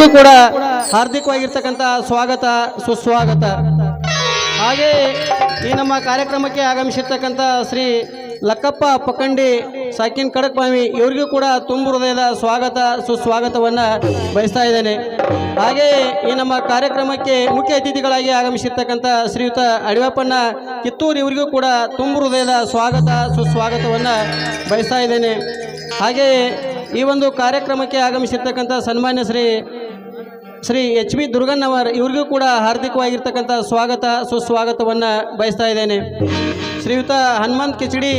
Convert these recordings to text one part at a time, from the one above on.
ಎಲ್ಲರಿಗೂ ಕೂಡ ಹಾರ್ದಿಕವಾಗಿರ್ತಕ್ಕಂಥ ಸ್ವಾಗತ, ಸುಸ್ವಾಗತ. ಹಾಗೆ ಈ ನಮ್ಮ ಕಾರ್ಯಕ್ರಮಕ್ಕೆ ಆಗಮಿಸಿರ್ತಕ್ಕಂಥ ಶ್ರೀ ಲಕ್ಕಪ್ಪ ಪಕ್ಕಂಡಿ, ಸಾಕಿನ್ ಕಡಕ್ಪಾಮಿ ಇವರಿಗೂ ಕೂಡ ತುಂಬ ಹೃದಯದ ಸ್ವಾಗತ, ಸುಸ್ವಾಗತವನ್ನು ಬಯಸ್ತಾ ಇದ್ದೇನೆ. ಹಾಗೆ ಈ ನಮ್ಮ ಕಾರ್ಯಕ್ರಮಕ್ಕೆ ಮುಖ್ಯ ಅತಿಥಿಗಳಾಗಿ ಆಗಮಿಸಿರ್ತಕ್ಕಂಥ ಶ್ರೀಯುತ ಅಡಿವಪ್ಪಣ್ಣ ಕಿತ್ತೂರು, ಇವರಿಗೂ ಕೂಡ ತುಂಬು ಹೃದಯದ ಸ್ವಾಗತ, ಸುಸ್ವಾಗತವನ್ನು ಬಯಸ್ತಾ ಇದ್ದೇನೆ. ಹಾಗೆ ಈ ಒಂದು ಕಾರ್ಯಕ್ರಮಕ್ಕೆ ಆಗಮಿಸಿರ್ತಕ್ಕಂಥ ಸನ್ಮಾನ್ಯ ಶ್ರೀ ಶ್ರೀ ಎಚ್ ಬಿ ದುರ್ಗಣ್ಣವರ್ ಇವ್ರಿಗೂ ಕೂಡ ಹಾರ್ದಿಕವಾಗಿರ್ತಕ್ಕಂಥ ಸ್ವಾಗತ, ಸುಸ್ವಾಗತವನ್ನು ಬಯಸ್ತಾ ಇದ್ದೇನೆ. ಶ್ರೀಯುತ ಹನುಮಂತ್ ಕಿಚಡಿ,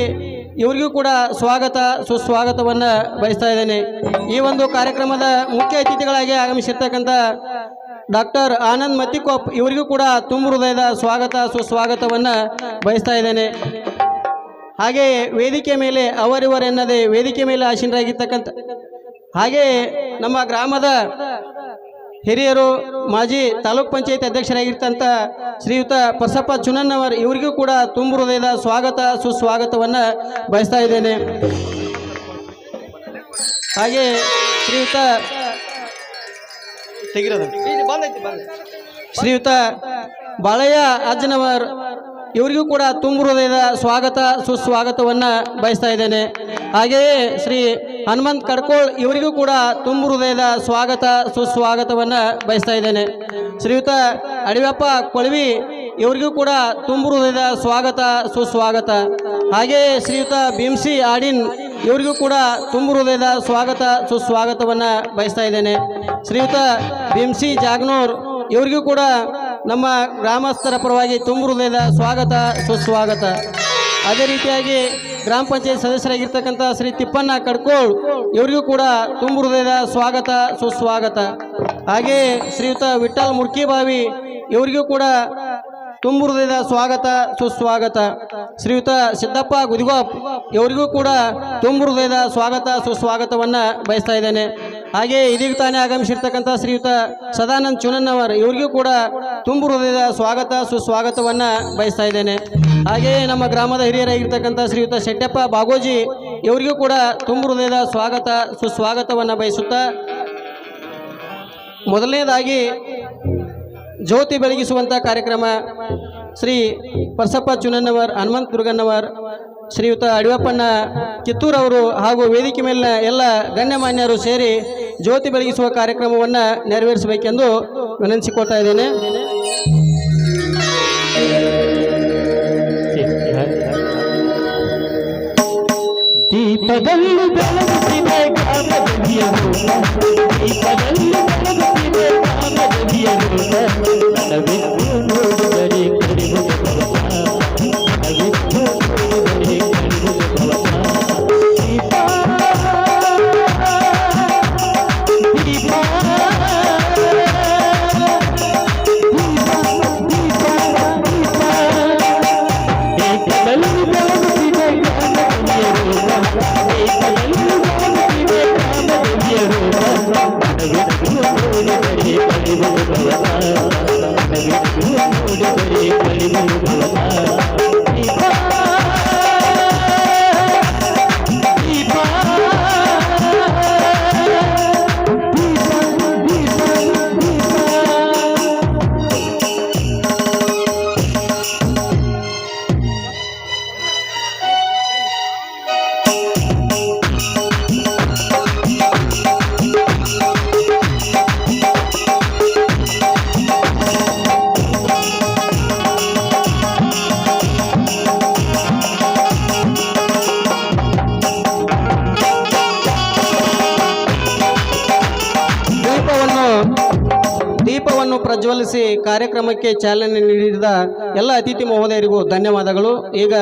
ಇವ್ರಿಗೂ ಕೂಡ ಸ್ವಾಗತ, ಸುಸ್ವಾಗತವನ್ನು ಬಯಸ್ತಾ ಇದ್ದೇನೆ. ಈ ಒಂದು ಕಾರ್ಯಕ್ರಮದ ಮುಖ್ಯ ಅತಿಥಿಗಳಾಗಿ ಆಗಮಿಸಿರ್ತಕ್ಕಂಥ ಡಾಕ್ಟರ್ ಆನಂದ್ ಮತ್ತಿಕೊಪ್ ಇವರಿಗೂ ಕೂಡ ತುಂಬ ಹೃದಯದ ಸ್ವಾಗತ, ಸುಸ್ವಾಗತವನ್ನು ಬಯಸ್ತಾ ಇದ್ದೇನೆ. ಹಾಗೆ ವೇದಿಕೆ ಮೇಲೆ, ಅವರಿವರೆನ್ನದೇ ವೇದಿಕೆ ಮೇಲೆ ಆಶೀನರಾಗಿರ್ತಕ್ಕಂಥ ಹಾಗೆಯೇ ನಮ್ಮ ಗ್ರಾಮದ ಹಿರಿಯರು ಮಾಜಿ ತಾಲೂಕ್ ಪಂಚಾಯತ್ ಅಧ್ಯಕ್ಷರಾಗಿರ್ತಂಥ ಶ್ರೀಯುತ ಪರ್ಸಪ್ಪ ಚುನನ್ನವರ್ ಇವರಿಗೂ ಕೂಡ ತುಂಬ ಹೃದಯದ ಸ್ವಾಗತ ಸುಸ್ವಾಗತವನ್ನು ಬಯಸ್ತಾ ಇದ್ದೇನೆ. ಹಾಗೆ ಶ್ರೀಯುತ ಶ್ರೀಯುತ ಬಾಳಯ್ಯ ಅಜ್ಜನವರ್ ಇವರಿಗೂ ಕೂಡ ತುಂಬ ಹೃದಯದ ಸ್ವಾಗತ, ಸುಸ್ವಾಗತವನ್ನು ಬಯಸ್ತಾ ಇದ್ದೇನೆ. ಹಾಗೆಯೇ ಶ್ರೀ ಹನುಮಂತ್ ಕಡ್ಕೋಳ್ ಇವರಿಗೂ ಕೂಡ ತುಂಬ ಹೃದಯದ ಸ್ವಾಗತ, ಸುಸ್ವಾಗತವನ್ನು ಬಯಸ್ತಾ ಇದ್ದೇನೆ. ಶ್ರೀಯುತ ಅಡಿವಪ್ಪ ಕೊಳವಿ ಇವರಿಗೂ ಕೂಡ ತುಂಬ ಹೃದಯದ ಸ್ವಾಗತ, ಸುಸ್ವಾಗತ. ಹಾಗೆಯೇ ಶ್ರೀಯುತ ಭೀಮ್ಸಿ ಆಡಿನ್ ಇವರಿಗೂ ಕೂಡ ತುಂಬ ಹೃದಯದ ಸ್ವಾಗತ, ಸುಸ್ವಾಗತವನ್ನು ಬಯಸ್ತಾ ಇದ್ದೇನೆ. ಶ್ರೀಯುತ ಭೀಮ್ಸಿ ಜಾಗ್ನೂರ್ ಇವರಿಗೂ ಕೂಡ ನಮ್ಮ ಗ್ರಾಮಸ್ಥರ ಪರವಾಗಿ ತುಂಬ ಹೃದಯದ ಸ್ವಾಗತ, ಸುಸ್ವಾಗತ. ಅದೇ ರೀತಿಯಾಗಿ ಗ್ರಾಮ ಪಂಚಾಯತ್ ಸದಸ್ಯರಾಗಿರ್ತಕ್ಕಂಥ ಶ್ರೀ ತಿಪ್ಪಣ್ಣ ಕಡ್ಕೋಳ್ ಇವರಿಗೂ ಕೂಡ ತುಂಬ ಹೃದಯದ ಸ್ವಾಗತ, ಸುಸ್ವಾಗತ. ಹಾಗೆಯೇ ಶ್ರೀಯುತ ವಿಠಲ್ ಮುರ್ಕಿಬಾವಿ ಇವರಿಗೂ ಕೂಡ ತುಂಬ ಹೃದಯದ ಸ್ವಾಗತ, ಸುಸ್ವಾಗತ. ಶ್ರೀಯುತ ಸಿದ್ದಪ್ಪ ಗುದಿಗೋಪ್ ಇವರಿಗೂ ಕೂಡ ತುಂಬ ಹೃದಯದ ಸ್ವಾಗತ, ಸುಸ್ವಾಗತವನ್ನು ಬಯಸ್ತಾ ಇದ್ದೇನೆ. ಹಾಗೆ ಇದೀಗ ತಾನೇ ಆಗಮಿಸಿರ್ತಕ್ಕಂಥ ಶ್ರೀಯುತ ಸದಾನಂದ್ ಚುನನ್ನವರ್ ಇವರಿಗೂ ಕೂಡ ತುಂಬು ಹೃದಯದ ಸ್ವಾಗತ, ಸುಸ್ವಾಗತವನ್ನು ಬಯಸ್ತಾ ಇದ್ದೇನೆ. ಹಾಗೆಯೇ ನಮ್ಮ ಗ್ರಾಮದ ಹಿರಿಯರಾಗಿರ್ತಕ್ಕಂಥ ಶ್ರೀಯುತ ಶೆಟ್ಟಪ್ಪ ಬಾಗೋಜಿ ಇವರಿಗೂ ಕೂಡ ತುಂಬು ಹೃದಯದ ಸ್ವಾಗತ, ಸುಸ್ವಾಗತವನ್ನು ಬಯಸುತ್ತಾ, ಮೊದಲನೇದಾಗಿ ಜ್ಯೋತಿ ಬೆಳಗಿಸುವಂಥ ಕಾರ್ಯಕ್ರಮ ಶ್ರೀ ಪರ್ಸಪ್ಪ ಚುನನ್ನವರ್ ಹನುಮಂತ್ ದುರ್ಗನ್ನವರ್ ಶ್ರೀಯುತ ಅಡಿವಪ್ಪಣ್ಣ ಕಿತ್ತೂರವರು ಹಾಗೂ ವೇದಿಕೆ ಮೇಲಿನ ಎಲ್ಲ ಗಣ್ಯಮಾನ್ಯರು ಸೇರಿ ಜ್ಯೋತಿ ಬೆಳಗಿಸುವ ಕಾರ್ಯಕ್ರಮವನ್ನು ನೆರವೇರಿಸಬೇಕೆಂದು ವಿನಂತಿಸಿಕೊಳ್ತಾ ಇದ್ದೇನೆ. ದೀಪದಲ್ಲಿ ಬೆಳಗುತ್ತಿದೆ நவீன ಪ್ರಜ್ವಲಿಸಿ ಕಾರ್ಯಕ್ರಮಕ್ಕೆ ಚಾಲನೆ ನೀಡಿದ ಎಲ್ಲ ಅತಿಥಿ ಮಹೋದಯರಿಗೂ ಧನ್ಯವಾದಗಳು. ಈಗ.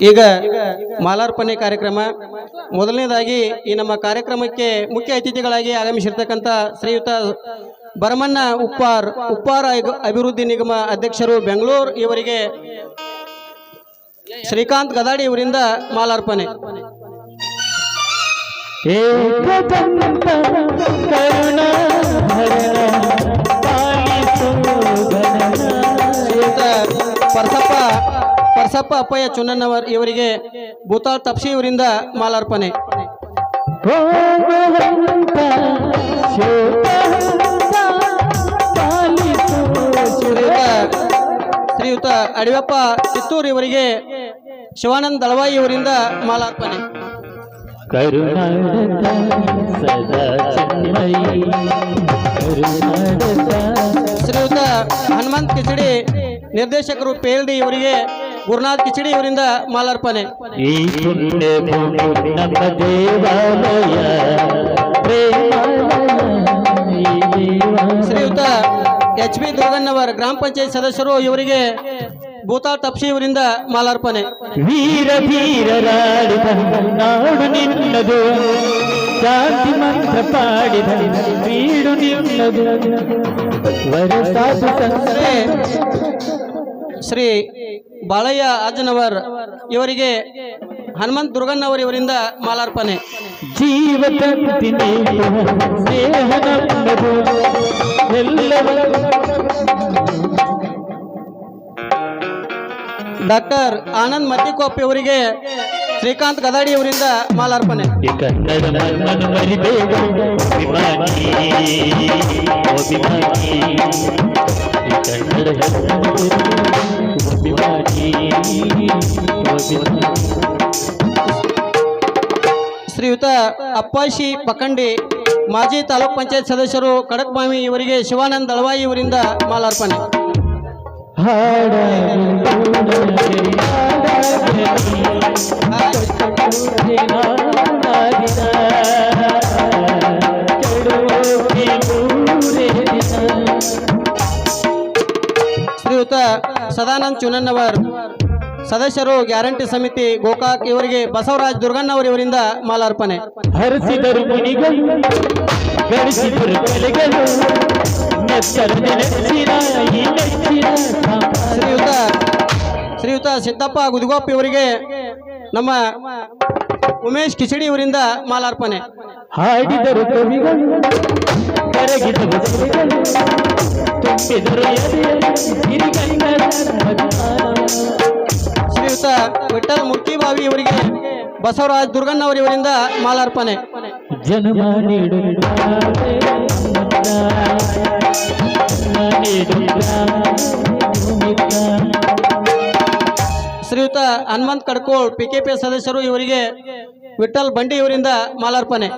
ಈಗ ಮಾಲಾರ್ಪಣೆ ಕಾರ್ಯಕ್ರಮ. ಮೊದಲನೇದಾಗಿ ಈ ನಮ್ಮ ಕಾರ್ಯಕ್ರಮಕ್ಕೆ ಮುಖ್ಯ ಅತಿಥಿಗಳಾಗಿ ಆಗಮಿಸಿರ್ತಕ್ಕಂಥ ಶ್ರೀಯುತ ಭರಮಣ್ಣ ಉಪ್ಪಾರ್ ಉಪ್ಪಾರ ಅಭಿವೃದ್ಧಿ ನಿಗಮ ಅಧ್ಯಕ್ಷರು ಬೆಂಗಳೂರು ಇವರಿಗೆ ಶ್ರೀಕಾಂತ್ ಗದಾಡಿ ಇವರಿಂದ ಮಾಲಾರ್ಪಣೆ. ಪರಸಪ್ಪ ಪರಸಪ್ಪ ಅಪ್ಪಯ್ಯ ಚುನ್ನಣ್ಣವರ್ ಇವರಿಗೆ ಭೂತಾಳ್ ತಪ್ಸಿ ಇವರಿಂದ ಮಾಲಾರ್ಪಣೆ. ಶ್ರೀಯುತ ಅಡಿಯಪ್ಪ ಕಿತ್ತೂರು ಇವರಿಗೆ ಶಿವಾನಂದ ದಳವಾಯಿ ಇವರಿಂದ ಮಾಲಾರ್ಪಣೆ. ಶ್ರೀಯುತ ಹನುಮಂತ್ ಕಿಚಡಿ ನಿರ್ದೇಶಕರು ಪೇಲ್ಡಿ ಇವರಿಗೆ ಗುರುನಾಥ್ ಕಿಚಡಿ ಇವರಿಂದ ಮಾಲಾರ್ಪಣೆ. ಈ ಪುಣ್ಯ ನಮ್ಮ ದೇವಾಲಯ. ಪ್ರೇಮಾಲಯ ಎಚ್ ಬಿ ದುರ್ಗಣ್ಣವರ್ ಗ್ರಾಮ ಪಂಚಾಯತ್ ಸದಸ್ಯರು ಇವರಿಗೆ ಭೂತಾ ತಪ್ಸಿ ಇವರಿಂದ ಮಾಲಾರ್ಪಣೆ. ವೀರ ವೀರರಾಡಿದ ನಾಡು ನಿನ್ನದು ಶಾಂತಿ ಮಂತ್ರ ಪಾಡಿದ ಬೀಡು ನಿನ್ನದು ಶ್ರೀ ಬಾಳಯ್ಯ ಅಜ್ಜನವರ್ ಇವರಿಗೆ ಹನುಮಂತ್ ದುರ್ಗಣ್ಣವರ್ ಇವರಿಂದ ಮಾಲಾರ್ಪಣೆ. ಡಾಕ್ಟರ್ ಆನಂದ್ ಮತ್ತಿಕೊಪ್ಪ ಅವರಿಗೆ ಶ್ರೀಕಾಂತ್ ಗದಾಡಿ ಅವರಿಂದ ಮಾಲಾರ್ಪಣೆ. ಕನ್ನಡ ಶ್ರೀಯುತ ಅಪ್ಪಾಶಿ ಪಕಂಡಿ ಮಾಜಿ ತಾಲೂಕ್ ಪಂಚಾಯತ್ ಸದಸ್ಯರು ಕಡಕ್ಮಾಮಿ ಇವರಿಗೆ ಶಿವಾನಂದ್ ದಳವಾಯಿ ಇವರಿಂದ ಮಾಲಾರ್ಪಣೆ. ಶ್ರೀಯುತ ಸದಾನಂದ್ ಚುನನ್ನವರ್. ಸದಸ್ಯರು ಗ್ಯಾರಂಟಿ ಸಮಿತಿ ಗೋಕಾಕ್ ಇವರಿಗೆ ಬಸವರಾಜ್ ದುರ್ಗಣ್ಣವರ್ ಇವರಿಂದ ಮಾಲಾರ್ಪಣೆ. ಹರಿಸಿದರು ಶ್ರೀಯುತ ಶ್ರೀಯುತ ಸಿದ್ದಪ್ಪ ಗುದಗೋಪ್ ಇವರಿಗೆ ನಮ್ಮ ಉಮೇಶ್ ಕಿಚಡಿ ಇವರಿಂದ ಮಾಲಾರ್ಪಣೆ. ಹಾಡಿದರು ತುಂಬಿದರು. ಶ್ರೀಯುತ ವಿಠಲ್ ಮುಕ್ತಿಬಾವಿ ಇವರಿಗೆ ಬಸವರಾಜ್ ದುರ್ಗಣ್ಣವರ್ ಇವರಿಂದ ಮಾಲಾರ್ಪಣೆ. ಜನ್ಮ ಶ್ರೀಯುತ ಹನುಮಂತ್ ಕಡ್ಕೋಳ್ ಪಿಕೆಪಿ ಸದಸ್ಯರು ಇವರಿಗೆ ವಿಠಲ್ ಬಂಡಿ ಇವರಿಂದ ಮಾಲಾರ್ಪಣೆ.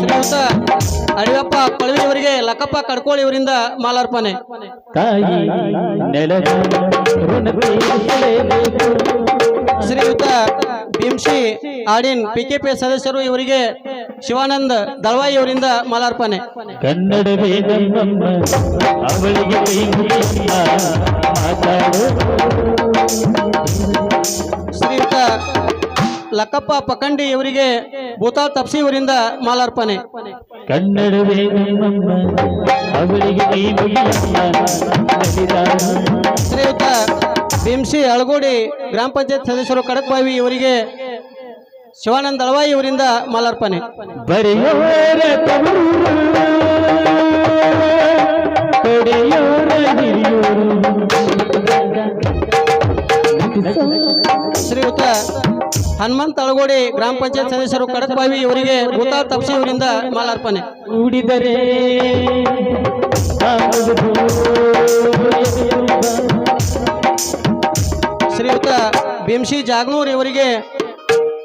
ಶ್ರೀಯುತ ಅಡಿಯಪ್ಪ ಲಕ್ಕಪ್ಪ ಕಡ್ಕೊಳ್ಳಿ ಇವರಿಂದ ಮಾಲಾರ್ಪಣೆ. ತಾಯಿ ನೆಲದ ಪಿ ಶ್ರೀಯುತ ಭೀಮ್ಶಿ ಆಡಿನ್ ಪಿಕೆಪಿ ಸದಸ್ಯರು ಇವರಿಗೆ ಶಿವಾನಂದ ದಳವಾಯಿ ಅವರಿಂದ ಮಾಲಾರ್ಪಣೆ. ಕನ್ನಡವೇ ಶ್ರೀಯುತ ಲಕ್ಕಪ್ಪ ಪಕಂಡಿ ಇವರಿಗೆ ಭೂತಾಳ್ ತಪ್ಸಿ ಇವರಿಂದ ಮಾಲಾರ್ಪಣೆ. ಕನ್ನಡವೇ ಶ್ರೀಯುತ ಭೀಮ್ಸಿ ಅಳಗೋಡಿ ಗ್ರಾಮ ಪಂಚಾಯತ್ ಸದಸ್ಯರು ಕಡಕ್ಬಾವಿ ಇವರಿಗೆ ಶಿವಾನಂದ ಅಳವಾಯಿ ಇವರಿಂದ ಮಾಲಾರ್ಪಣೆ. ಶ್ರೀಯುತ ಹನುಮಂತ್ ಅಳಗೋಡಿ ಗ್ರಾಮ ಪಂಚಾಯತ್ ಸದಸ್ಯರು ಕಡಕ್ಬಾವಿ ಇವರಿಗೆ ಭೂತಾಳ್ ತಪ್ಸಿ ಇವರಿಂದ ಮಾಲಾರ್ಪಣೆ. ಉಡಿದರೆ ಶ್ರೀಯುತ ಭೀಮ್ಸಿ ಜಾಗ್ನೂರ್ ಇವರಿಗೆ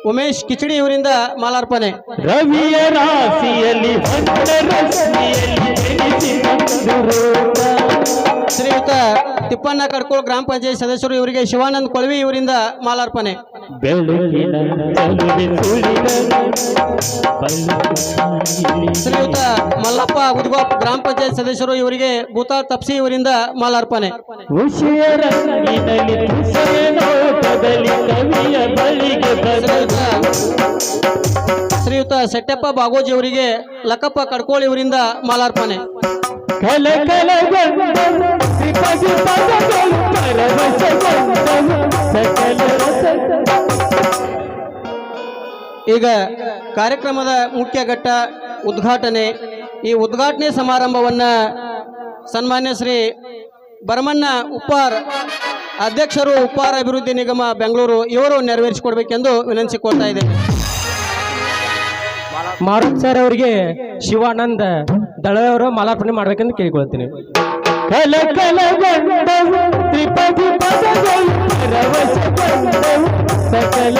ಉಮೇಶ್ ಕಿಚಡಿ ಇವರಿಂದ ಮಾಲಾರ್ಪಣೆ. ರವಿಯ ರಾಶಿಯಲ್ಲಿ ಶ್ರೀಯುತ ತಿಪ್ಪಣ್ಣ ಕಡ್ಕೋಳ್ ಗ್ರಾಮ ಪಂಚಾಯತ್ ಸದಸ್ಯರು ಇವರಿಗೆ ಶಿವಾನಂದ್ ಕೊಳವಿ ಇವರಿಂದ ಮಾಲಾರ್ಪಣೆ. ಶ್ರೀಯುತ ಮಲ್ಲಪ್ಪ ಉದ್ಗೋಪ್ ಗ್ರಾಮ ಪಂಚಾಯತ್ ಸದಸ್ಯರು ಇವರಿಗೆ ಭೂತಾ ತಪ್ಸಿ ಇವರಿಂದ ಮಾಲಾರ್ಪಣೆ. ಶ್ರೀಯುತ ಸೆಟ್ಟಪ್ಪ ಬಾಗೋಜಿ ಅವರಿಗೆ ಲಕ್ಕಪ್ಪ ಕಡ್ಕೋಳ್ ಇವರಿಂದ ಮಾಲಾರ್ಪಣೆ. ಕಲ ಕಲಗೊಂಡನು ತ್ರಿಪದಿ ಪದಗಳು ಪರವಶಗೊಂಡನು ಸಕಲ ರಸ ಈಗ ಕಾರ್ಯಕ್ರಮದ ಮುಖ್ಯ ಘಟ್ಟ ಉದ್ಘಾಟನೆ. ಈ ಉದ್ಘಾಟನೆ ಸಮಾರಂಭವನ್ನು ಸನ್ಮಾನ್ಯ ಶ್ರೀ ಭರಮಣ್ಣ ಉಪ್ಪಾರ್ ಅಧ್ಯಕ್ಷರು ಉಪ್ಪಾರ ಅಭಿವೃದ್ಧಿ ನಿಗಮ ಬೆಂಗಳೂರು ಇವರು ನೆರವೇರಿಸಿಕೊಡ್ಬೇಕೆಂದು ವಿನಂತಿಸಿಕೊಳ್ತಾ ಇದ್ದೇನೆ. ಮಾರುತ್ ಸರ್ ಅವರಿಗೆ ಶಿವಾನಂದ. ದಳವರು ಮಾಲಾರ್ಪಣೆ ಮಾಡ್ಬೇಕಂತ ಕೇಳಿಕೊಳ್ತೀನಿ. ಕಲ ತ್ರಿಪದಿ ಸಕಲ.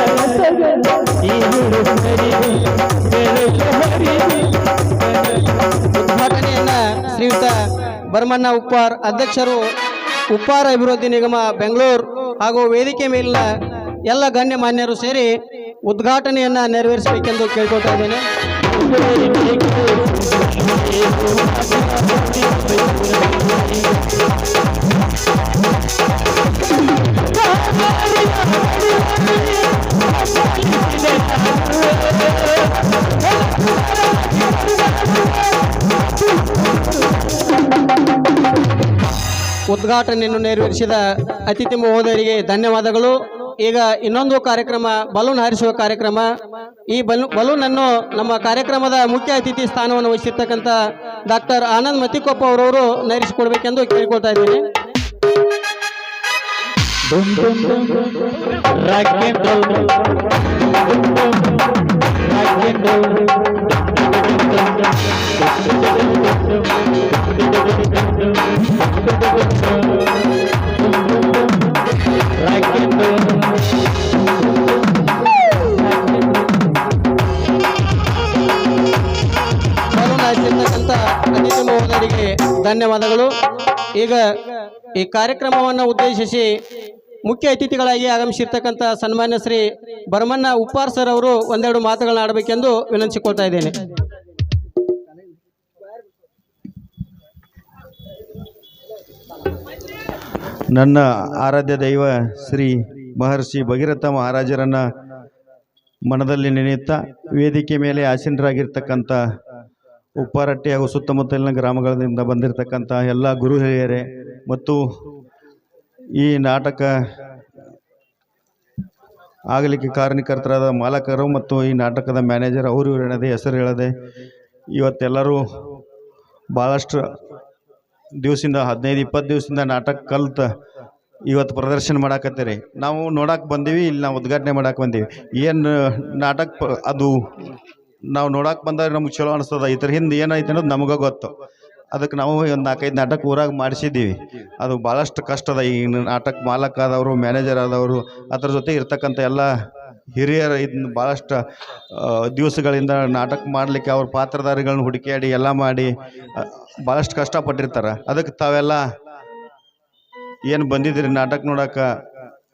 ಉದ್ಘಾಟನೆಯನ್ನ ಶ್ರೀಯುತ ಬರ್ಮಣ್ಣ ಉಪ್ಪಾರ್ ಅಧ್ಯಕ್ಷರು ಉಪ್ಪಾರ ಅಭಿವೃದ್ಧಿ ನಿಗಮ ಬೆಂಗಳೂರು ಹಾಗೂ ವೇದಿಕೆ ಮೇಲಿನ ಎಲ್ಲ ಗಣ್ಯ ಮಾನ್ಯರು ಸೇರಿ ಉದ್ಘಾಟನೆಯನ್ನ ನೆರವೇರಿಸಬೇಕೆಂದು ಕೇಳ್ಕೊಳ್ತಾ ಇದ್ದೇನೆ. ಉದ್ಘಾಟನೆಯನ್ನು ನೆರವೇರಿಸಿದ ಅತಿಥಿ ಮಹೋದಯರಿಗೆ ಧನ್ಯವಾದಗಳು. ಈಗ ಇನ್ನೊಂದು ಕಾರ್ಯಕ್ರಮ, ಬಲೂನ್ ಹಾರಿಸುವ ಕಾರ್ಯಕ್ರಮ. ಈ ಬಲೂ ಬಲೂನ್ ಅನ್ನು ನಮ್ಮ ಕಾರ್ಯಕ್ರಮದ ಮುಖ್ಯ ಅತಿಥಿ ಸ್ಥಾನವನ್ನು ವಹಿಸಿರ್ತಕ್ಕಂಥ ಡಾಕ್ಟರ್ ಆನಂದ್ ಮತಿಕೊಪ್ಪ ಅವರವರು ನೈರಿಸಿಕೊಡ್ಬೇಕೆಂದು ಕೇಳ್ಕೊಳ್ತಾ ಇದ್ದೀನಿ. ಧನ್ಯವಾದಗಳು. ಈಗ ಈ ಕಾರ್ಯಕ್ರಮವನ್ನು ಉದ್ದೇಶಿಸಿ ಮುಖ್ಯ ಅತಿಥಿಗಳಾಗಿ ಆಗಮಿಸಿರ್ತಕ್ಕಂಥ ಸನ್ಮಾನ್ಯ ಶ್ರೀ ಬರಮಣ್ಣ ಉಪ್ಪಾರ್ ಸರ್ ಅವರು ಒಂದೆರಡು ಮಾತುಗಳನ್ನ ಆಡಬೇಕೆಂದು ವಿನಂತಿಸಿಕೊಳ್ತಾ ಇದ್ದೇನೆ. ನನ್ನ ಆರಾಧ್ಯ ದೈವ ಶ್ರೀ ಮಹರ್ಷಿ ಭಗೀರಥ ಮಹಾರಾಜರನ್ನ ಮನದಲ್ಲಿ ನೆನೆಯುತ್ತಾ ವೇದಿಕೆ ಮೇಲೆ ಆಸೀನರಾಗಿರ್ತಕ್ಕಂಥ ಉಪ್ಪಾರಟ್ಟಿ ಹಾಗೂ ಸುತ್ತಮುತ್ತಲಿನ ಗ್ರಾಮಗಳಿಂದ ಬಂದಿರತಕ್ಕಂಥ ಎಲ್ಲ ಗುರು ಹಿರಿಯರೇ ಮತ್ತು ಈ ನಾಟಕ ಆಗಲಿಕ್ಕೆ ಕಾರಣಕರ್ತರಾದ ಮಾಲಕರು ಮತ್ತು ಈ ನಾಟಕದ ಮ್ಯಾನೇಜರ್ ಅವರು ಹೇಳದೆ ಹೆಸರು ಹೇಳದೆ ಇವತ್ತೆಲ್ಲರೂ ಭಾಳಷ್ಟು ದಿವಸದಿಂದ ಹದಿನೈದು, ಇಪ್ಪತ್ತು ದಿವಸದಿಂದ ನಾಟಕ ಕಲ್ತ ಇವತ್ತು ಪ್ರದರ್ಶನ ಮಾಡಾಕತ್ತೀರಿ. ನಾವು ನೋಡಕ್ಕೆ ಬಂದೀವಿ, ಇಲ್ಲಿ ನಾವು ಉದ್ಘಾಟನೆ ಮಾಡಕ್ಕೆ ಬಂದೀವಿ. ಏನು ನಾಟಕ ಅದು ನಾವು ನೋಡಕ್ಕೆ ಬಂದಾಗ ನಮ್ಗೆ ಚಲೋ ಅನಿಸ್ತದ ಇದ್ರ ಹಿಂದೆ ಏನೈತೆ ಅನ್ನೋದು ನಮಗೆ ಗೊತ್ತು. ಅದಕ್ಕೆ ನಾವು ಒಂದು ನಾಲ್ಕೈದು ನಾಟಕ ಊರಾಗ ಮಾಡಿಸಿದ್ದೀವಿ. ಅದು ಭಾಳಷ್ಟು ಕಷ್ಟದ ಈ ನಾಟಕ ಮಾಲಕ ಆದವರು, ಮ್ಯಾನೇಜರ್ ಆದವರು, ಅದ್ರ ಜೊತೆ ಇರ್ತಕ್ಕಂಥ ಎಲ್ಲ ಹಿರಿಯರು ಇದನ್ನ ಭಾಳಷ್ಟು ದಿವಸಗಳಿಂದ ನಾಟಕ ಮಾಡಲಿಕ್ಕೆ ಅವ್ರ ಪಾತ್ರಧಾರಿಗಳನ್ನ ಹುಡುಕಾಡಿ ಎಲ್ಲ ಮಾಡಿ ಭಾಳಷ್ಟು ಕಷ್ಟಪಟ್ಟಿರ್ತಾರೆ. ಅದಕ್ಕೆ ತಾವೆಲ್ಲ ಏನು ಬಂದಿದ್ದೀರಿ ನಾಟಕ ನೋಡಕ್ಕೆ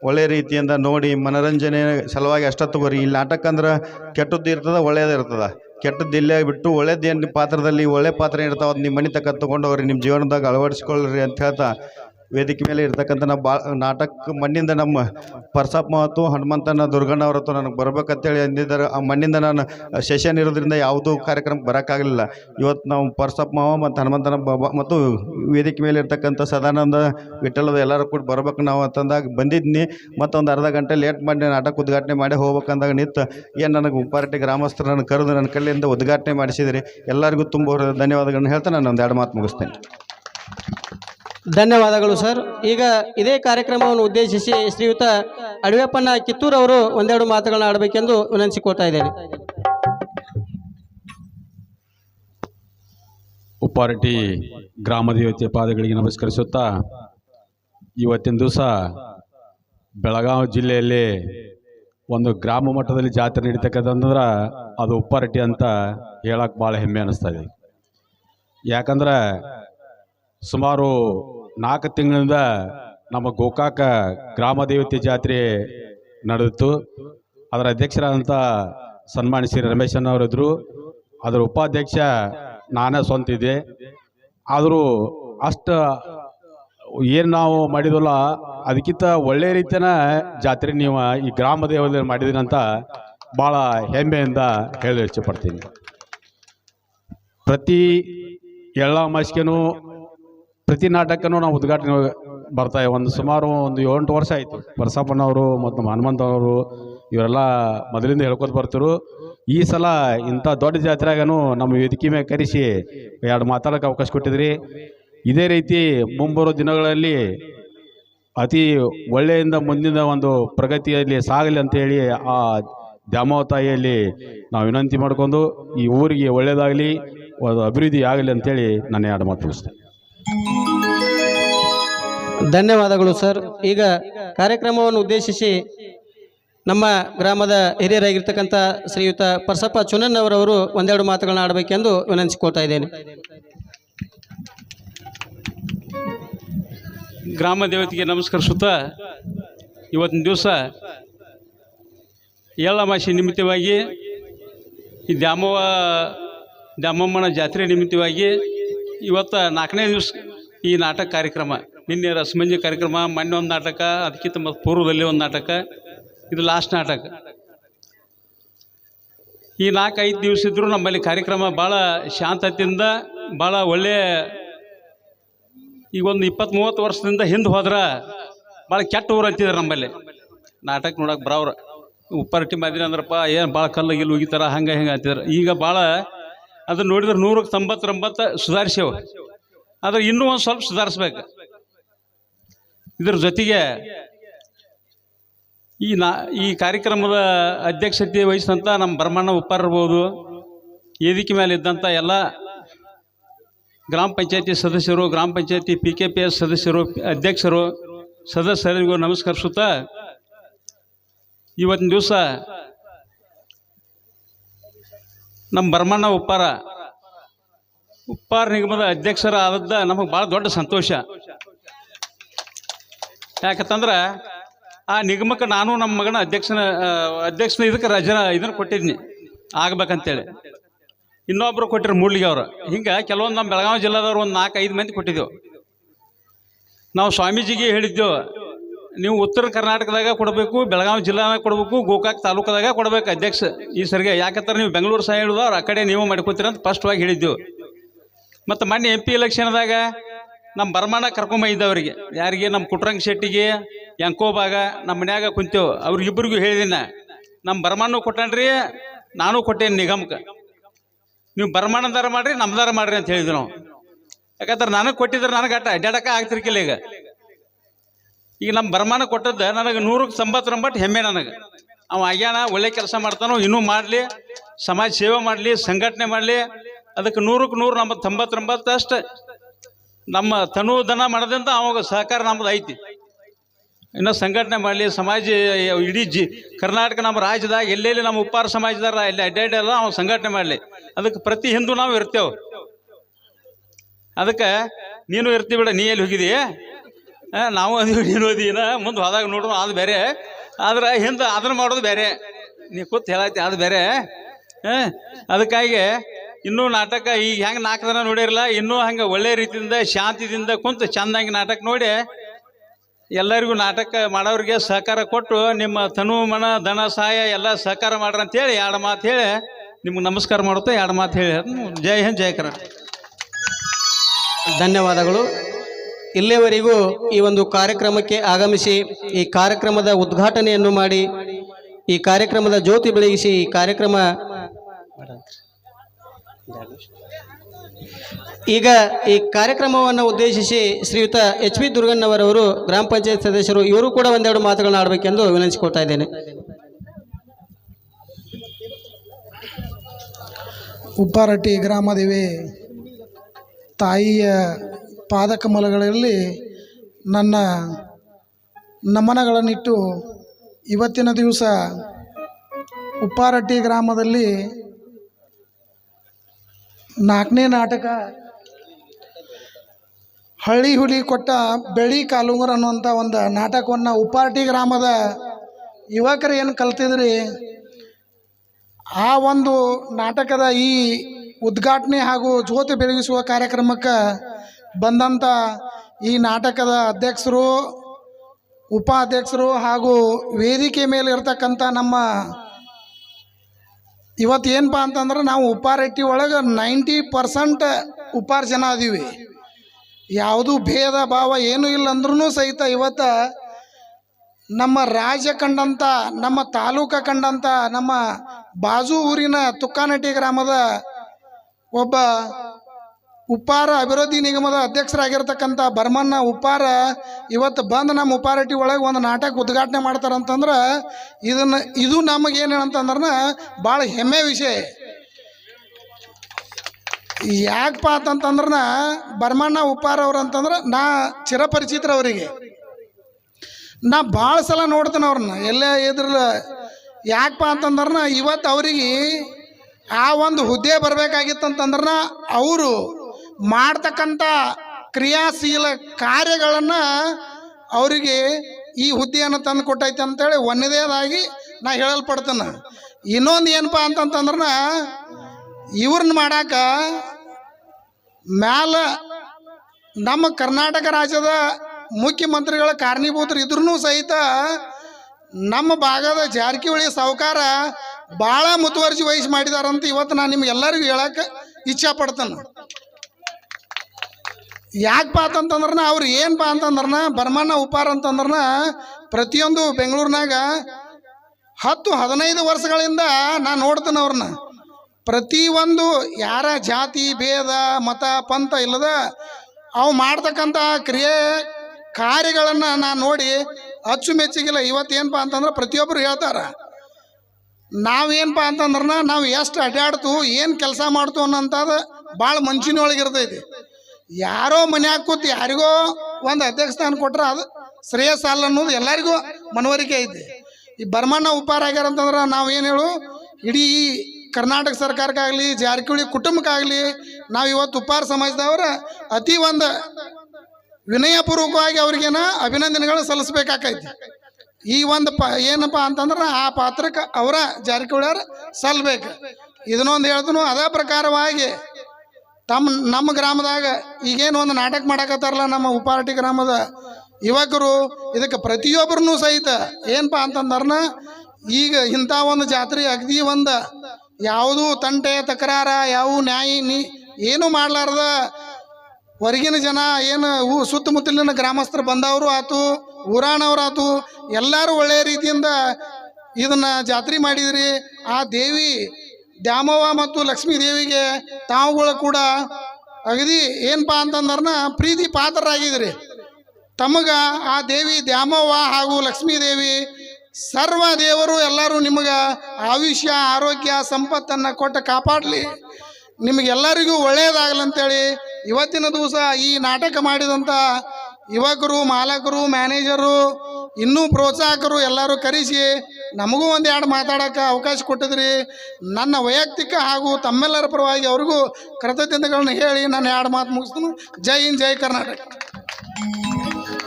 ಒಳ್ಳೆ ರೀತಿಯಿಂದ ನೋಡಿ ಮನರಂಜನೆ ಸಲುವಾಗಿ ಅಷ್ಟ ತಗೋರಿ. ಇಲ್ಲಿ ನಾಟಕ ಅಂದ್ರೆ ಕೆಟ್ಟದ್ದು ಇರ್ತದೆ, ಒಳ್ಳೇದು ಇರ್ತದೆ. ಕೆಟ್ಟದ್ದು ಇಲ್ಲೇ ಬಿಟ್ಟು ಒಳ್ಳೇದು ಏನು ಪಾತ್ರದಲ್ಲಿ ಒಳ್ಳೆ ಪಾತ್ರ ಇರ್ತಾವೆ ಅದು ನಿಮ್ಮ ಮನೆ ತಕ್ಕ ತೊಗೊಂಡವ್ರಿ ನಿಮ್ಮ ಜೀವನದಾಗ ಅಳವಡಿಸ್ಕೊಳ್ಳ್ರಿ ಅಂತ ಹೇಳ್ತಾ ವೇದಿಕೆ ಮೇಲೆ ಇರ್ತಕ್ಕಂಥ ನಾವು ಬಾ, ನಾಟಕ ಮಣ್ಣಿಂದ ನಮ್ಮ ಪರ್ಸಪ್ಪ ಮತ್ತು ಹನುಮಂತನ ದುರ್ಗಣ್ಣ ಅವ್ರ ಹತ್ರ ನನಗೆ ಬರ್ಬೇಕಂತೇಳಿ ಅಂದಿದ್ದಾರೆ. ಆ ಮಣ್ಣಿಂದ ನಾನು ಸೆಷನ್ ಇರೋದ್ರಿಂದ ಯಾವುದೂ ಕಾರ್ಯಕ್ರಮ ಬರೋಕ್ಕಾಗಲಿಲ್ಲ. ಇವತ್ತು ನಾವು ಪರ್ಸಪ್ಪ ಮಾವ ಮತ್ತು ಹನುಮಂತನ ಬಾಬಾ ಮತ್ತು ವೇದಿಕೆ ಮೇಲೆ ಇರ್ತಕ್ಕಂಥ ಸದಾನಂದ ವಿಠಲದ ಎಲ್ಲರೂ ಕೂಡ ಬರ್ಬೇಕು ನಾವು ಅಂತಂದಾಗ ಬಂದಿದ್ನಿ. ಮತ್ತೊಂದು ಅರ್ಧ ಗಂಟೆ ಲೇಟ್ ಮಾಡಿ ನಾಟಕ ಉದ್ಘಾಟನೆ ಮಾಡಿ ಹೋಗ್ಬೇಕಂದಾಗ ನಿಂತು ಏನು ನನಗೆ ಉಪ್ಪಾರಟ್ಟಿ ಗ್ರಾಮಸ್ಥರು ನನ್ನ ಕರೆದು ನನ್ನ ಕಲ್ಲಿಂದ ಉದ್ಘಾಟನೆ ಮಾಡಿಸಿದ್ರಿ. ಎಲ್ಲರಿಗೂ ತುಂಬ ಧನ್ಯವಾದಗಳನ್ನ ಹೇಳ್ತಾ ನಾನು ಒಂದು ಎರಡು ಮಾತು ಮುಗಿಸ್ತೇನೆ. ಧನ್ಯವಾದಗಳು ಸರ್. ಈಗ ಇದೇ ಕಾರ್ಯಕ್ರಮವನ್ನು ಉದ್ದೇಶಿಸಿ ಶ್ರೀಯುತ ಅಡವೆಪ್ಪನ ಕಿತ್ತೂರು ಅವರು ಒಂದೆರಡು ಮಾತುಗಳನ್ನ ಆಡಬೇಕೆಂದು ವಿನಂತಿಸಿಕೊಳ್ತಾ ಇದ್ದೇನೆ. ಉಪ್ಪಾರಟಿ ಗ್ರಾಮ ದೇವತೆ ಪಾದಗಳಿಗೆ ನಮಸ್ಕರಿಸುತ್ತಾ ಇವತ್ತಿನ ದಿವಸ ಬೆಳಗಾವಿ ಜಿಲ್ಲೆಯಲ್ಲಿ ಒಂದು ಗ್ರಾಮ ಮಟ್ಟದಲ್ಲಿ ಜಾತ್ರೆ ನಡೀತಕ್ಕಂತಂದ್ರೆ ಅದು ಉಪ್ಪಾರಟ್ಟಿ ಅಂತ ಹೇಳಕ್ಕೆ ಭಾಳ ಹೆಮ್ಮೆ ಅನ್ನಿಸ್ತಾ ಇದೆ. ಯಾಕಂದ್ರೆ ಸುಮಾರು ನಾಲ್ಕು ತಿಂಗಳಿಂದ ನಮ್ಮ ಗೋಕಾಕ ಗ್ರಾಮ ದೇವತೆ ಜಾತ್ರೆ ನಡೆದಿತ್ತು. ಅದರ ಅಧ್ಯಕ್ಷರಾದಂಥ ಸನ್ಮಾನ ಶ್ರೀ ರಮೇಶ್ ಅವರಿದ್ದರು ಅದರ ಉಪಾಧ್ಯಕ್ಷ ನಾನೇ ಸ್ವಂತ ಆದರೂ ಅಷ್ಟು ಏನು ನಾವು ಮಾಡಿದಲ್ಲ ಅದಕ್ಕಿಂತ ಒಳ್ಳೆ ರೀತಿಯ ಜಾತ್ರೆ ನೀವು ಈ ಗ್ರಾಮ ದೇವದಲ್ಲಿ ಮಾಡಿದಿರಿ ಅಂತ ಭಾಳ ಹೆಮ್ಮೆಯಿಂದ ಹೇಳಿ ಇಷ್ಟಪಡ್ತೀನಿ. ಪ್ರತಿ ಎಳ್ಳ ಅಮಾಸಿಕೆನೂ ಪ್ರತಿ ನಾಟಕನೂ ನಾವು ಉದ್ಘಾಟನೆ ಬರ್ತಾ ಒಂದು ಸುಮಾರು ಒಂದು ಏಳೆಂಟು ವರ್ಷ ಆಯಿತು. ಬರಸಪ್ಪನವರು ಮತ್ತು ನಮ್ಮ ಹನುಮಂತ ಅವರು ಇವರೆಲ್ಲ ಮೊದಲಿಂದ ಹೇಳ್ಕೊತ ಬರ್ತಿರು. ಈ ಸಲ ಇಂಥ ದೊಡ್ಡ ಜಾತ್ರೆಗೂ ನಮ್ಮ ವೇದಿಕೆ ಮೇಲೆ ಕರೆಸಿ ಎರಡು ಮಾತಾಡೋಕೆ ಅವಕಾಶ ಕೊಟ್ಟಿದ್ರಿ. ಇದೇ ರೀತಿ ಮುಂಬರೋ ದಿನಗಳಲ್ಲಿ ಅತಿ ಒಳ್ಳೆಯಿಂದ ಮುಂದಿನ ಒಂದು ಪ್ರಗತಿಯಲ್ಲಿ ಸಾಗಲಿ ಅಂತೇಳಿ ಆ ದ್ಯಾಮವ್ವ ತಾಯಿಯಲ್ಲಿ ನಾವು ವಿನಂತಿ ಮಾಡ್ಕೊಂಡು ಈ ಊರಿಗೆ ಒಳ್ಳೆಯದಾಗಲಿ ಅಭಿವೃದ್ಧಿ ಆಗಲಿ ಅಂತೇಳಿ ನಾನು ಎರಡು ಮಾತು ಮುಗಿಸ್ತೇನೆ ಧನ್ಯವಾದಗಳು ಸರ್ ಈಗ ಕಾರ್ಯಕ್ರಮವನ್ನು ಉದ್ದೇಶಿಸಿ ನಮ್ಮ ಗ್ರಾಮದ ಹಿರಿಯರಾಗಿರ್ತಕ್ಕಂಥ ಶ್ರೀಯುತ ಬರ್ಸಪ್ಪ ಚುನನ್ ಅವರವರು ಒಂದೆರಡು ಮಾತುಗಳನ್ನ ಆಡಬೇಕೆಂದು ವಿನಂತಿಸಿಕೊಳ್ತಾ ಇದ್ದೇನೆ. ಗ್ರಾಮ ದೇವತೆಗೆ ನಮಸ್ಕರಿಸುತ್ತಾ ಇವತ್ತಿನ ದಿವಸ ಏಳಮಾಸಿ ನಿಮಿತ್ತವಾಗಿ ಈ ದ್ಯಾಮವ್ವ, ದ್ಯಾಮಮ್ಮನ ಜಾತ್ರೆ ನಿಮಿತ್ತವಾಗಿ ಇವತ್ತು ನಾಲ್ಕನೇ ದಿವಸ ಈ ನಾಟಕ ಕಾರ್ಯಕ್ರಮ, ನಿನ್ನೆ ರಸಮಂಜಿ ಕಾರ್ಯಕ್ರಮ, ಮೊನ್ನೆ ಒಂದು ನಾಟಕ, ಅದಕ್ಕಿಂತ ಮತ್ತು ಪೂರ್ವದಲ್ಲಿ ಒಂದು ನಾಟಕ, ಇದು ಲಾಸ್ಟ್ ನಾಟಕ. ಈ ನಾಲ್ಕೈದು ದಿವಸ ಇದ್ದರೂ ನಮ್ಮಲ್ಲಿ ಕಾರ್ಯಕ್ರಮ ಭಾಳ ಶಾಂತತೆಯಿಂದ ಭಾಳ ಒಳ್ಳೆಯ ಈಗ ಒಂದು ಇಪ್ಪತ್ತು ಮೂವತ್ತು ವರ್ಷದಿಂದ ಹಿಂದೆ ಹೋದ್ರೆ ಭಾಳ ಕೆಟ್ಟ ಊರು ಅಂತಿದ್ರು ನಮ್ಮಲ್ಲಿ. ನಾಟಕ ನೋಡಕ್ಕೆ ಬರೋರು ಉಪ್ಪರಟ್ಟಿ ಮಾಡಿದ್ರಿ ಅಂದ್ರಪ್ಪ ಏನು ಭಾಳ ಕಲ್ಲು ಗಿಲ್ಲು ಉಗಿತಾರ, ಹಂಗೆ ಹಿಂಗೆ ಅಂತಿದ್ರು. ಈಗ ಭಾಳ ಅದನ್ನ ನೋಡಿದ್ರೆ ನೂರಕ್ಕೆ ತೊಂಬತ್ತೊಂಬತ್ತು ಸುಧಾರಿಸ್ಯಾವ. ಆದ್ರೆ ಇನ್ನೂ ಒಂದು ಸ್ವಲ್ಪ ಸುಧಾರಿಸ್ಬೇಕು. ಇದ್ರ ಜೊತೆಗೆ ಈ ನಾ, ಈ ಕಾರ್ಯಕ್ರಮದ ಅಧ್ಯಕ್ಷತೆ ವಹಿಸಿದಂಥ ನಮ್ಮ ಬ್ರಹ್ಮಣ್ಣ ಉಪ್ಪಾರ ಇರ್ಬೋದು, ವೇದಿಕೆ ಮೇಲೆ ಇದ್ದಂಥ ಎಲ್ಲ ಗ್ರಾಮ ಪಂಚಾಯತಿ ಸದಸ್ಯರು, ಗ್ರಾಮ ಪಂಚಾಯತಿ ಪಿ ಕೆ ಪಿ ಎಸ್ ಸದಸ್ಯರು, ಅಧ್ಯಕ್ಷರು, ಸದಸ್ಯರಿಗೂ ನಮಸ್ಕರಿಸುತ್ತಾ ಇವತ್ತಿನ ದಿವಸ ನಮ್ಮ ಬರ್ಮಣ್ಣ ಉಪ್ಪಾರ ಉಪ್ಪಾರ ನಿಗಮದ ಅಧ್ಯಕ್ಷರಾದದ್ದ ನಮಗೆ ಭಾಳ ದೊಡ್ಡ ಸಂತೋಷ. ಯಾಕಂತಂದ್ರೆ ಆ ನಿಗಮಕ್ಕೆ ನಾನು ನಮ್ಮ ಮಗನ ಅಧ್ಯಕ್ಷನ ಅಧ್ಯಕ್ಷನ ಇದಕ್ಕೆ ರಜನ ಇದನ್ನು ಕೊಟ್ಟಿದ್ನಿ, ಆಗ್ಬೇಕಂತೇಳಿ. ಇನ್ನೊಬ್ರು ಕೊಟ್ಟಿರು ಮೂಡ್ಲಿಗೆ ಅವರು. ಹಿಂಗೆ ಕೆಲವೊಂದು ನಮ್ಮ ಬೆಳಗಾವಿ ಜಿಲ್ಲಾದವ್ರು ಒಂದು ನಾಲ್ಕು ಐದು ಮಂದಿ ಕೊಟ್ಟಿದ್ದೆವು. ನಾವು ಸ್ವಾಮೀಜಿಗೆ ಹೇಳಿದ್ದೆವು ನೀವು ಉತ್ತರ ಕರ್ನಾಟಕದಾಗ ಕೊಡಬೇಕು, ಬೆಳಗಾವಿ ಜಿಲ್ಲಾ ಕೊಡಬೇಕು, ಗೋಕಾಕ್ ತಾಲೂಕದಾಗ ಕೊಡಬೇಕು ಅಧ್ಯಕ್ಷ. ಈ ಸರಿಗೆ ಯಾಕಂದ್ರೆ ನೀವು ಬೆಂಗಳೂರು ಸಹ ಅವ್ರು ಆ ಕಡೆ ನೀವು ಮಾಡ್ಕೊತೀರ ಅಂತ ಸ್ಪಷ್ಟವಾಗಿ ಹೇಳಿದ್ದೆವು. ಮತ್ತು ಮೊನ್ನೆ ಎಂ ಪಿ ಎಲೆಕ್ಷನ್ದಾಗ ನಮ್ಮ ಬರ್ಮಾನ ಕರ್ಕೊಂಬ ಅವರಿಗೆ ಯಾರಿಗೆ? ನಮ್ಮ ಕುಟ್ರಂಗ್ ಶೆಟ್ಟಿಗೆ ಎಂಕೋಬಾಗ ನಮ್ಮ ಮನ್ಯಾಗ ಕುಂತೇವು ಅವ್ರಿಗಿಬ್ಬರಿಗೂ ಹೇಳಿದಿನ ನಮ್ಮ ಬರ್ಮಾನು ಕೊಟ್ಟಣ್ರಿ ನಾನು ಕೊಟ್ಟೇನು ನಿಗಮಕ್ಕೆ. ನೀವು ಬರ್ಮಾನದಾರ ಮಾಡ್ರಿ, ನಮ್ದಾರ ಮಾಡ್ರಿ ಅಂತ ಹೇಳಿದ್ವಿ ನಾವು. ಯಾಕಂದ್ರೆ ನನಗೆ ಕೊಟ್ಟಿದ್ರೆ ನನಗೆ ಅಟ್ಟ ಅಡ್ಡಾಡಕ ಆಗ್ತಿರ್ಕಿಲ್ಲ ಈಗ. ಈಗ ನಮ್ಮ ಬರ್ಮಾನ ಕೊಟ್ಟದ್ದು ನನಗೆ ನೂರಕ್ಕೆ ತೊಂಬತ್ತೊಂಬತ್ತು ಹೆಮ್ಮೆ ನನಗೆ. ಅವ ಆಗ್ಯಾನ ಒಳ್ಳೆ ಕೆಲಸ ಮಾಡ್ತಾನೋ ಇನ್ನೂ ಮಾಡಲಿ ಸಮಾಜ ಸೇವೆ ಮಾಡಲಿ ಸಂಘಟನೆ ಮಾಡಲಿ ಅದಕ್ಕೆ ನೂರಕ್ಕೆ ನೂರು ನಮ್ಮ ತೊಂಬತ್ತೊಂಬತ್ತು ಅಷ್ಟು. ನಮ್ಮ ತನು ದನ ಮಾಡೋದ್ರಿಂದ ಅವಾಗ ಸಹಕಾರ ನಮ್ಮದು ಐತಿ. ಇನ್ನು ಸಂಘಟನೆ ಮಾಡಲಿ ಸಮಾಜ ಇಡೀ ಜಿ ಕರ್ನಾಟಕ ನಮ್ಮ ರಾಜ್ಯದಾಗ ಎಲ್ಲೆಲ್ಲಿ ನಮ್ಮ ಉಪ್ಪಾರ ಸಮಾಜದಾರ ಎಲ್ಲ ಅಡ್ಡಾಡೆಲ್ಲ ಅವ್ನು ಸಂಘಟನೆ ಮಾಡಲಿ. ಅದಕ್ಕೆ ಪ್ರತಿ ಹಿಂದೂ ನಾವು ಇರ್ತೇವೆ. ಅದಕ್ಕೆ ನೀನು ಇರ್ತೀವಿ ಬಿಡ ನೀ ಎಲ್ಲಿ ಹೋಗಿದಿ? ಆ, ನಾವು ಅದೀವಿ ಮುಂದೆ ಹೋದಾಗ ನೋಡೋಣ ಅದು ಬೇರೆ. ಆದ್ರೆ ಹಿಂದೆ ಅದನ್ನ ಮಾಡೋದು ಬೇರೆ. ನೀ ಕೂತ್ ಹೇಳತ್ತಿ, ಅದು ಬೇರೆ. ಅದಕ್ಕಾಗಿ ಇನ್ನೂ ನಾಟಕ ಈಗ ಹೆಂಗೆ ನಾಲ್ಕು ಜನ ನೋಡಿರಲ್ಲ ಇನ್ನೂ ಹಂಗೆ ಒಳ್ಳೆ ರೀತಿಯಿಂದ, ಶಾಂತಿದಿಂದ ಕುಂತು ಚಂದಂಗೆ ನಾಟಕ ನೋಡಿ ಎಲ್ಲರಿಗೂ ನಾಟಕ ಮಾಡೋರಿಗೆ ಸಹಕಾರ ಕೊಟ್ಟು ನಿಮ್ಮ ತನು, ಮನ, ಧನ, ಸಹಾಯ ಎಲ್ಲ ಸಹಕಾರ ಮಾಡ್ರಿ ಅಂತೇಳಿ ಎರಡು ಮಾತು ಹೇಳಿ ನಿಮ್ಗೆ ನಮಸ್ಕಾರ ಮಾಡುತ್ತೆ ಎರಡು ಮಾತು ಹೇಳಿ. ಜೈ ಹಿಂದ್ ಜಯಕರ ಧನ್ಯವಾದಗಳು. ಇಲ್ಲಿಯವರೆಗೂ ಈ ಒಂದು ಕಾರ್ಯಕ್ರಮಕ್ಕೆ ಆಗಮಿಸಿ ಈ ಕಾರ್ಯಕ್ರಮದ ಉದ್ಘಾಟನೆಯನ್ನು ಮಾಡಿ, ಈ ಕಾರ್ಯಕ್ರಮದ ಜ್ಯೋತಿ ಬೆಳಗಿಸಿ ಈ ಕಾರ್ಯಕ್ರಮ ಈಗ ಈ ಕಾರ್ಯಕ್ರಮವನ್ನು ಉದ್ದೇಶಿಸಿ ಶ್ರೀಯುತ ಎಚ್ ವಿ ದುರ್ಗಣ್ಣವರವರು ಗ್ರಾಮ ಪಂಚಾಯತ್ ಸದಸ್ಯರು ಇವರು ಕೂಡ ಒಂದೆರಡು ಮಾತುಗಳನ್ನ ಆಡಬೇಕೆಂದು ವಿನಂತಿಸಿಕೊಳ್ತಾ ಇದ್ದೇನೆ. ಉಪ್ಪಾರಟ್ಟಿ ಗ್ರಾಮದೇವಿ ತಾಯಿಯ ಪಾದಕಮಲಗಳಲ್ಲಿ ನನ್ನ ನಮನಗಳನ್ನಿಟ್ಟು ಇವತ್ತಿನ ದಿವಸ ಉಪ್ಪಾರಟ್ಟಿ ಗ್ರಾಮದಲ್ಲಿ ನಾಲ್ಕನೇ ನಾಟಕ ಹಳ್ಳಿ ಹುಲಿ ಕೊಟ್ಟ ಬೆಳಿ ಕಾಲುಂಗರ್ ಅನ್ನುವಂಥ ಒಂದು ನಾಟಕವನ್ನು ಉಪ್ಪಾರಟಿ ಗ್ರಾಮದ ಯುವಕರು ಏನು ಕಲ್ತಿದ್ರಿ? ಆ ಒಂದು ನಾಟಕದ ಈ ಉದ್ಘಾಟನೆ ಹಾಗೂ ಜ್ಯೋತಿ ಬೆಳಗಿಸುವ ಕಾರ್ಯಕ್ರಮಕ್ಕೆ ಬಂದಂಥ ಈ ನಾಟಕದ ಅಧ್ಯಕ್ಷರು, ಉಪಾಧ್ಯಕ್ಷರು ಹಾಗೂ ವೇದಿಕೆ ಮೇಲೆ ಇರ್ತಕ್ಕಂಥ ನಮ್ಮ ಇವತ್ತು ಏನಪ್ಪ ಅಂತಂದ್ರೆ ನಾವು ಉಪಾರೆಟ್ಟಿ ಒಳಗೆ ನೈಂಟಿ ಪರ್ಸೆಂಟ್ ಉಪಾರ್ಜನ ಜನ ಅದೀವಿ ಯಾವುದೂ ಭೇದ ಭಾವ ಏನೂ ಇಲ್ಲ ಅಂದ್ರೂ ಸಹಿತ ಇವತ್ತು ನಮ್ಮ ರಾಜ್ಯ ಕಂಡಂಥ ನಮ್ಮ ತಾಲೂಕ ಕಂಡಂಥ ನಮ್ಮ ಬಾಜು ಊರಿನ ತುಕ್ಕಾನಟ್ಟಿ ಗ್ರಾಮದ ಒಬ್ಬ ಉಪ್ಪಾರ ಅಭಿವೃದ್ಧಿ ನಿಗಮದ ಅಧ್ಯಕ್ಷರಾಗಿರ್ತಕ್ಕಂಥ ಬರ್ಮನ್ನ ಉಪ್ಪಾರ ಇವತ್ತು ಬಂದು ನಮ್ಮ ಉಪಾರಟಿ ಒಳಗೆ ಒಂದು ನಾಟಕ ಉದ್ಘಾಟನೆ ಮಾಡ್ತಾರಂತಂದ್ರೆ ಇದನ್ನು, ಇದು ನಮಗೇನು ಅಂತಂದ್ರೆ ಭಾಳ ಹೆಮ್ಮೆ ವಿಷಯ. ಯಾಕಪ್ಪ ಅಂತಂತಂದ್ರನ ಬರ್ಮಣ್ಣ ಉಪ್ಪಾರ ಅವ್ರು ಅಂತಂದ್ರೆ ನಾ ಚಿರಪರಿಚಿತ್ರ ಅವರಿಗೆ. ನಾ ಭಾಳ ಸಲ ನೋಡ್ತೇನೆ ಅವ್ರನ್ನ, ಎಲ್ಲೇ ಇದ್ರಲ್ಲ. ಯಾಕಪ್ಪ ಅಂತಂದ್ರನ ಇವತ್ತು ಅವರಿಗೆ ಆ ಒಂದು ಹುದ್ದೆ ಬರಬೇಕಾಗಿತ್ತಂತಂದ್ರನ ಅವರು ಮಾಡ್ತಕ್ಕಂಥ ಕ್ರಿಯಾಶೀಲ ಕಾರ್ಯಗಳನ್ನು ಅವರಿಗೆ ಈ ಹುದ್ದೆಯನ್ನು ತಂದು ಕೊಟ್ಟೈತೆ ಅಂತೇಳಿ ಒಂದೇದಾಗಿ ನಾ ಹೇಳಲ್ಪಡ್ತೇನೆ. ಇನ್ನೊಂದು ಏನಪ್ಪ ಅಂತಂತಂದ್ರೆ ಇವ್ರನ್ನ ಮಾಡಾಕ ಮ್ಯಾಲ ನಮ್ಮ ಕರ್ನಾಟಕ ರಾಜ್ಯದ ಮುಖ್ಯಮಂತ್ರಿಗಳ ಕಾರಣೀಭೂತರು ಇದ್ರೂ ಸಹಿತ ನಮ್ಮ ಭಾಗದ ಜಾರಕಿಹೊಳಿ ಸಾಹುಕಾರ ಭಾಳ ಮುತುವರ್ಜಿ ವಹಿಸಿ ಮಾಡಿದಾರಂತ ಇವತ್ತು ನಾನು ನಿಮ್ಗೆಲ್ಲರಿಗೂ ಹೇಳಕ್ಕೆ ಇಚ್ಛೆ ಪಡ್ತೇನೆ ಯಾಕಪ್ಪ ಅಂತಂದ್ರನ, ಅವ್ರು ಏನಪ್ಪ ಅಂತಂದ್ರನ ಬರ್ಮಣ್ಣ ಉಪಾರ ಅಂತಂದ್ರನ, ಪ್ರತಿಯೊಂದು ಬೆಂಗಳೂರಿನಾಗ ಹತ್ತು ಹದಿನೈದು ವರ್ಷಗಳಿಂದ ನಾನು ನೋಡ್ತೇನೆ ಅವ್ರನ್ನ ಪ್ರತಿಯೊಂದು ಯಾರ ಜಾತಿ, ಭೇದ, ಮತ, ಪಂಥ ಇಲ್ಲದ ಅವು ಮಾಡ್ತಕ್ಕಂಥ ಕ್ರಿಯೆ ಕಾರ್ಯಗಳನ್ನು ನಾನು ನೋಡಿ ಅಚ್ಚುಮೆಚ್ಚಿಗಿಲ್ಲ ಇವತ್ತೇನಪ್ಪ ಅಂತಂದ್ರೆ ಪ್ರತಿಯೊಬ್ಬರು ಹೇಳ್ತಾರೆ. ನಾವೇನಪ್ಪ ಅಂತಂದ್ರನ, ನಾವು ಎಷ್ಟು ಅಡ್ಡಾಡ್ತು ಏನು ಕೆಲಸ ಮಾಡ್ತು ಅನ್ನೋಂಥದ್ದು ಭಾಳ ಮನ್ಸಿನೊಳಗೆ ಇರ್ತೈತಿ. ಯಾರೋ ಮನ್ಯಾಗ ಕೂತು ಯಾರಿಗೋ ಒಂದು ಅಧ್ಯಕ್ಷ ಸ್ಥಾನ ಕೊಟ್ರೆ ಅದು ಶ್ರೇಯಸ್ ಅಲ್ಲ ಅನ್ನೋದು ಎಲ್ಲರಿಗೂ ಮನವರಿಕೆ ಐತಿ. ಈ ಬರ್ಮಣ್ಣ ಉಪಾರ ಆಗ್ಯಾರ ಅಂತಂದ್ರೆ ನಾವು ಏನು ಹೇಳು, ಇಡೀ ಕರ್ನಾಟಕ ಸರ್ಕಾರಕ್ಕಾಗಲಿ, ಜಾರಕಿಹೊಳಿ ಕುಟುಂಬಕ್ಕಾಗಲಿ ನಾವು ಇವತ್ತು ಉಪ್ಪಾರ ಸಮಾಜದವ್ರ ಅತಿ ಒಂದು ವಿನಯಪೂರ್ವಕವಾಗಿ ಅವ್ರಿಗೇನ ಅಭಿನಂದನೆಗಳು ಸಲ್ಲಿಸ್ಬೇಕಾಕೈತಿ. ಈ ಒಂದು ಪ, ಏನಪ್ಪ ಅಂತಂದ್ರೆ ಆ ಪಾತ್ರಕ್ಕೆ ಅವರ ಜಾರಕಿಹೊಳಿಯವ್ರ ಸಲ್ಬೇಕು. ಇದನ್ನೊಂದು ಹೇಳಿದ್ರು ಅದೇ ಪ್ರಕಾರವಾಗಿ ತಮ್ಮ ನಮ್ಮ ಗ್ರಾಮದಾಗ ಈಗೇನು ಒಂದು ನಾಟಕ ಮಾಡಕತ್ತಾರಲ್ಲ ನಮ್ಮ ಉಪಾರಟಿ ಗ್ರಾಮದ ಯುವಕರು, ಇದಕ್ಕೆ ಪ್ರತಿಯೊಬ್ಬರನ್ನೂ ಸಹಿತ ಏನಪ್ಪ ಅಂತಂದ್ರನ, ಈಗ ಇಂಥ ಒಂದು ಜಾತ್ರೆ, ಅಗದಿ ಒಂದು ಯಾವುದೂ ತಂಟೆ, ತಕರಾರ ಯಾವ ನ್ಯಾಯ, ನೀ, ಏನೂ ಮಾಡಲಾರ್ದ ಹೊರಗಿನ ಜನ, ಏನು ಊ, ಸುತ್ತಮುತ್ತಲಿನ ಗ್ರಾಮಸ್ಥರು ಬಂದವರು ಆತು ಆತು, ಎಲ್ಲರೂ ಒಳ್ಳೆಯ ರೀತಿಯಿಂದ ಇದನ್ನ ಜಾತ್ರೆ ಮಾಡಿದ್ರಿ. ಆ ದೇವಿ ದ್ಯಾಮವ್ವ ಮತ್ತು ಲಕ್ಷ್ಮೀ ದೇವಿಗೆ ತಾವುಗಳು ಕೂಡ ಅಗದಿ ಏನಪ್ಪ ಅಂತಂದ್ರನ ಪ್ರೀತಿ ಪಾತ್ರರಾಗಿದ್ರಿ. ತಮಗ ಆ ದೇವಿ ದ್ಯಾಮವ್ವ ಹಾಗೂ ಲಕ್ಷ್ಮೀ ದೇವಿ ಸರ್ವ ದೇವರು ಎಲ್ಲರೂ ನಿಮಗೆ ಆಯುಷ್ಯ, ಆರೋಗ್ಯ, ಸಂಪತ್ತನ್ನು ಕೊಟ್ಟು ಕಾಪಾಡಲಿ. ನಿಮಗೆಲ್ಲರಿಗೂ ಒಳ್ಳೆಯದಾಗಲಂತೇಳಿ ಇವತ್ತಿನ ದಿವಸ ಈ ನಾಟಕ ಮಾಡಿದಂಥ ಯುವಕರು, ಮಾಲಕರು, ಮ್ಯಾನೇಜರು, ಇನ್ನೂ ಪ್ರೋತ್ಸಾಹಕರು ಎಲ್ಲರೂ ಕರೆಸಿ ನಮಗೂ ಒಂದು ಎರಡು ಮಾತಾಡೋಕ್ಕೆ ಅವಕಾಶ ಕೊಟ್ಟಿದ್ರಿ. ನನ್ನ ವೈಯಕ್ತಿಕ ಹಾಗೂ ತಮ್ಮೆಲ್ಲರ ಪರವಾಗಿ ಅವ್ರಿಗೂ ಕೃತಜ್ಞತೆಗಳನ್ನ ಹೇಳಿ ನಾನು ಎರಡು ಮಾತು ಮುಗಿಸ್ತೀನಿ. ಜೈ ಹಿಂದ್ ಜೈ ಕರ್ನಾಟಕ.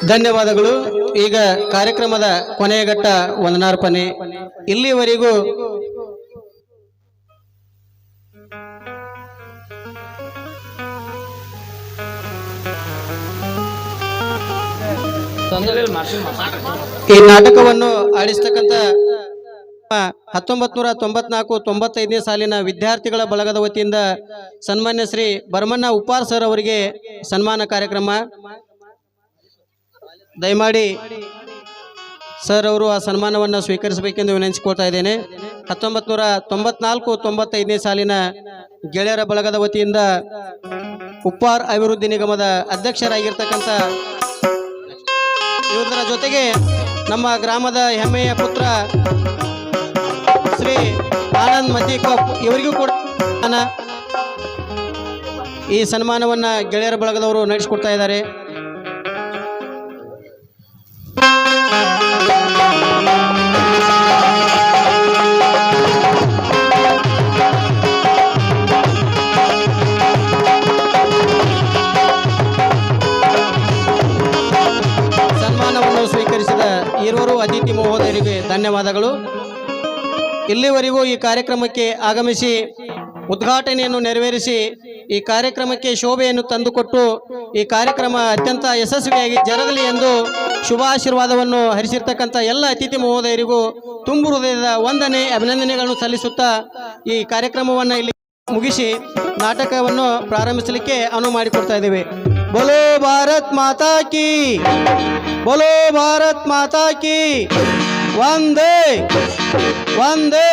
ಧನ್ಯವಾದಗಳು. ಈಗ ಕಾರ್ಯಕ್ರಮದ ಕೊನೆಯ ಘಟ್ಟ ವಂದನಾರ್ಪಣೆ. ಇಲ್ಲಿವರೆಗೂ ಈ ನಾಟಕವನ್ನು ಆಡಿಸ್ತಕ್ಕಂತ ಹತ್ತೊಂಬತ್ನೂರ ತೊಂಬತ್ನಾಲ್ಕು ತೊಂಬತ್ತೈದನೇ ಸಾಲಿನ ವಿದ್ಯಾರ್ಥಿಗಳ ಬಳಗದ ವತಿಯಿಂದ ಸನ್ಮಾನ್ಯ ಶ್ರೀ ಭರಮಣ್ಣ ಉಪ್ಪಾರ್ ಸರ್ ಅವರಿಗೆ ಸನ್ಮಾನ ಕಾರ್ಯಕ್ರಮ. ದಯಮಾಡಿ ಸರ್ ಅವರು ಆ ಸನ್ಮಾನವನ್ನು ಸ್ವೀಕರಿಸಬೇಕೆಂದು ವಿನಂತಿಸಿಕೊಳ್ತಾ ಇದ್ದೇನೆ. ಹತ್ತೊಂಬತ್ನೂರ ತೊಂಬತ್ನಾಲ್ಕು ತೊಂಬತ್ತೈದನೇ ಸಾಲಿನ ಗೆಳೆಯರ ಬಳಗದ ವತಿಯಿಂದ ಉಪ್ಪಾರ್ ಅಭಿವೃದ್ಧಿ ನಿಗಮದ ಅಧ್ಯಕ್ಷರಾಗಿರ್ತಕ್ಕಂಥ ಇವರ ಜೊತೆಗೆ ನಮ್ಮ ಗ್ರಾಮದ ಹೆಮ್ಮೆಯ ಪುತ್ರ ಶ್ರೀ ಆನಂದ್ ಮತಿಕೋಪ್ ಇವರಿಗೂ ಕೂಡ. ಈ ಸನ್ಮಾನವನ್ನು ಗೆಳೆಯರ ಬಳಗದವರು ನಡೆಸಿಕೊಡ್ತಾ ಇದ್ದಾರೆ ಧನ್ಯವಾದಗಳು. ಇಲ್ಲಿವರೆಗೂ ಈ ಕಾರ್ಯಕ್ರಮಕ್ಕೆ ಆಗಮಿಸಿ, ಉದ್ಘಾಟನೆಯನ್ನು ನೆರವೇರಿಸಿ, ಈ ಕಾರ್ಯಕ್ರಮಕ್ಕೆ ಶೋಭೆಯನ್ನು ತಂದುಕೊಟ್ಟು, ಈ ಕಾರ್ಯಕ್ರಮ ಅತ್ಯಂತ ಯಶಸ್ವಿಯಾಗಿ ಜರಗಲಿ ಎಂದು ಶುಭಾಶೀರ್ವಾದವನ್ನು ಹರಿಸಿರ್ತಕ್ಕಂಥ ಎಲ್ಲ ಅತಿಥಿ ಮಹೋದಯರಿಗೂ ತುಂಬು ಹೃದಯದ ವಂದನೆ, ಅಭಿನಂದನೆಗಳನ್ನು ಸಲ್ಲಿಸುತ್ತಾ ಈ ಕಾರ್ಯಕ್ರಮವನ್ನು ಇಲ್ಲಿ ಮುಗಿಸಿ ನಾಟಕವನ್ನು ಪ್ರಾರಂಭಿಸಲಿಕ್ಕೆ ಅನುವು ಮಾಡಿಕೊಡ್ತಾ ಇದ್ದೇವೆ. ಬೋಲೋ ಭಾರತ್ ಮಾತಾ ಕಿ! ಬೋಲೋ ಭಾರತ್ ಮಾತಾ ಕಿ! வந்தே வந்தே